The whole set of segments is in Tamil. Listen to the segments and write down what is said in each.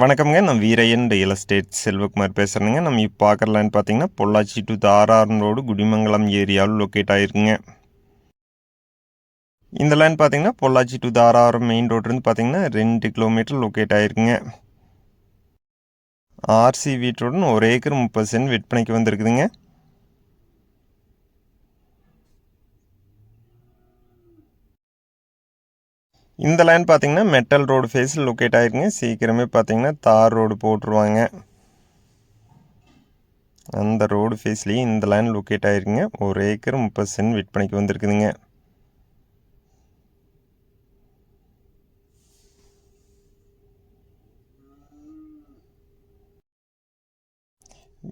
வணக்கம்ங்க. நான் வீரையன் ரியல் எஸ்டேட் செல்வகுமார் பேசுகிறேங்க நம்ம இப்போ பார்க்குறலான்னு பார்த்தீங்கன்னா பொள்ளாச்சி டு தாராரம் ரோடு குடிமங்கலம் ஏரியாவில் லொக்கேட் ஆகிருக்குங்க இந்த லேண்ட் பார்த்தீங்கன்னா பொள்ளாச்சி டு தாராரம் மெயின் ரோட்லேருந்து பார்த்தீங்கன்னா ரெண்டு கிலோமீட்டர் லொக்கேட் ஆகிருக்குங்க ஆர்சி வீட்டுடன் ஒரு ஏக்கர் முப்பது சென்ட் விற்பனைக்கு வந்திருக்குதுங்க. இந்த லேண்ட் பார்த்தீங்கன்னா மெட்டல் ரோடு ஃபேஸில் லொக்கேட் ஆகிருங்க சீக்கிரமே பார்த்தீங்கன்னா தார் ரோடு போட்டுருவாங்க. அந்த ரோடு ஃபேஸ்லேயே இந்த லேண்ட் லொக்கேட் ஆகிருக்குங்க ஒரு ஏக்கர் முப்பது சென்ட் விற்பனைக்கு வந்திருக்குதுங்க.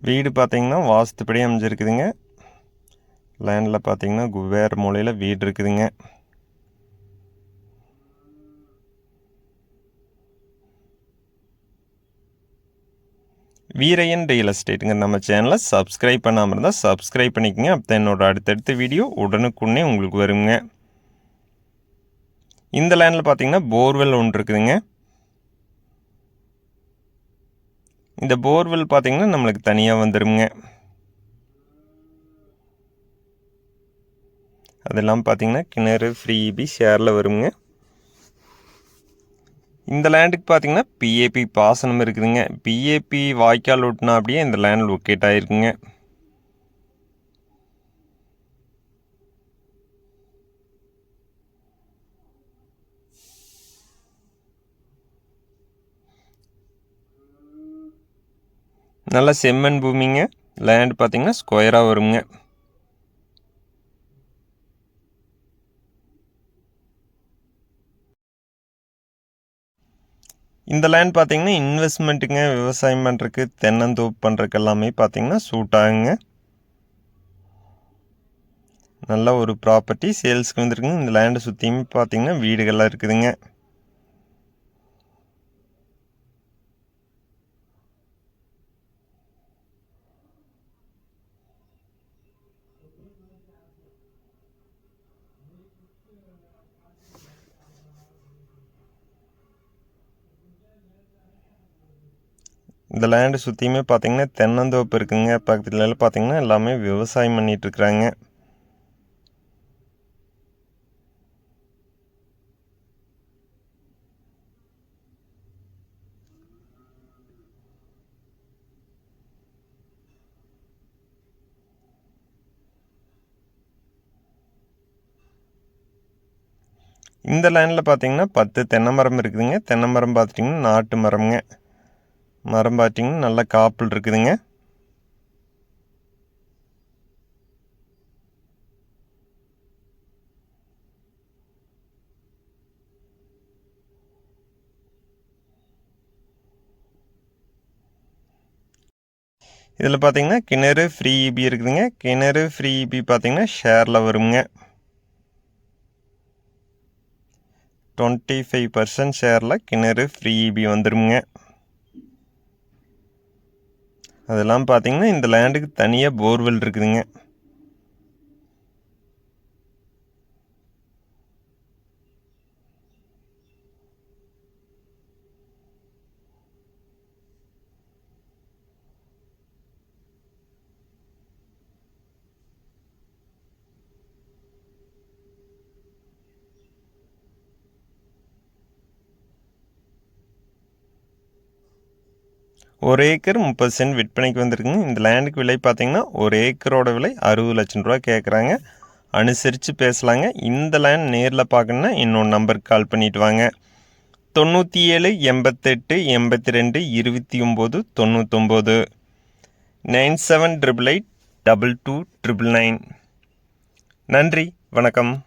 வீடு பார்த்தீங்கன்னா வாஸ்துப்படி அமைஞ்சிருக்குதுங்க. லேண்டில் பார்த்தீங்கன்னா வேறு மூலையில் வீடு இருக்குதுங்க. வீரையன் ரியல் எஸ்டேட்டுங்க நம்ம சேனலை சப்ஸ்கிரைப் பண்ணாமல் இருந்தால் சப்ஸ்கிரைப் பண்ணிக்கோங்க. அப்போ என்னோட அடுத்தடுத்த வீடியோ உடனுக்குன்னே உங்களுக்கு வருங்க. இந்த லேண்டில் பார்த்தீங்கன்னா போர்வெல் ஒன்று இருக்குதுங்க. இந்த போர்வெல் பார்த்தீங்கன்னா நம்மளுக்கு தனியாக வந்துடுங்க அதெல்லாம் பார்த்தீங்கன்னா கிணறு ஃப்ரீபி ஷேரில் வருங்க. இந்த லேண்டுக்கு பார்த்தீங்கன்னா பிஏபி பாசனம் இருக்குதுங்க. பிஏபி வாய்க்கால் ஒட்டினா அப்படியே இந்த லேண்ட் லொக்கேட் ஆகிருக்குங்க நல்லா செம்மண் பூமிங்க. லேண்ட் பார்த்தீங்கன்னா ஸ்கொயராக வருங்க. இந்த லேண்ட் பார்த்தீங்கன்னா இன்வெஸ்ட்மெண்ட்டுங்க விவசாயம் பண்ணுறக்கு தென்னந்தோப்பு பண்ணுறதுக்கு எல்லாமே பார்த்தீங்கன்னா சூட் ஆகுங்க. நல்ல ஒரு ப்ராப்பர்ட்டி சேல்ஸ்க்கு வந்துருக்குங்க. இந்த லேண்டை சுற்றியுமே பார்த்தீங்கன்னா வீடுகள்லாம் இருக்குதுங்க. இந்த லேண்டு சுற்றியுமே பார்த்தீங்கன்னா தென்னந்தோப்பு இருக்குங்க. பக்கத்துல பார்த்தீங்கன்னா எல்லாமே விவசாயம் பண்ணிகிட்ருக்குறாங்க இந்த லேண்டில் பார்த்தீங்கன்னா பத்து தென்னை மரம் இருக்குதுங்க. தென்னை மரம் பார்த்துட்டிங்கன்னா நாட்டு மரம்ங்க. மரம் பார்த்திங்கன்னா நல்ல காப்பில் இருக்குதுங்க. இதில் பார்த்தீங்கன்னா கிணறு ஃப்ரீ இபி இருக்குதுங்க. கிணறு ஃப்ரீ இபி பார்த்தீங்கன்னா ஷேரில் வருங்க. டுவெண்ட்டி ஃபைவ் பர்சன்ட் ஷேரில் கிணறு ஃப்ரீ இபி வந்துருங்க. அதெல்லாம் பார்த்தீங்கன்னா இந்த லேண்டுக்கு தனியாக போர்வெல் இருக்குதுங்க. ஒரு ஏக்கர் முப்பது சென்ட் விற்பனைக்கு வந்திருக்குங்க. இந்த லேண்டுக்கு விலை பார்த்திங்கன்னா ஒரு ஏக்கரோட விலை அறுபது லட்சம் ரூபா கேட்குறாங்க அனுசரித்து பேசலாங்க. இந்த லேண்ட் நேரில் பார்க்கணுன்னா இன்னொரு நம்பருக்கு கால் பண்ணிவிட்டு வாங்க. தொண்ணூற்றி ஏழு எண்பத்தெட்டு எண்பத்தி ரெண்டு இருபத்தி ஒம்பது தொண்ணூத்தொம்பது. Nine seven triple eight double two triple nine. நன்றி. வணக்கம்.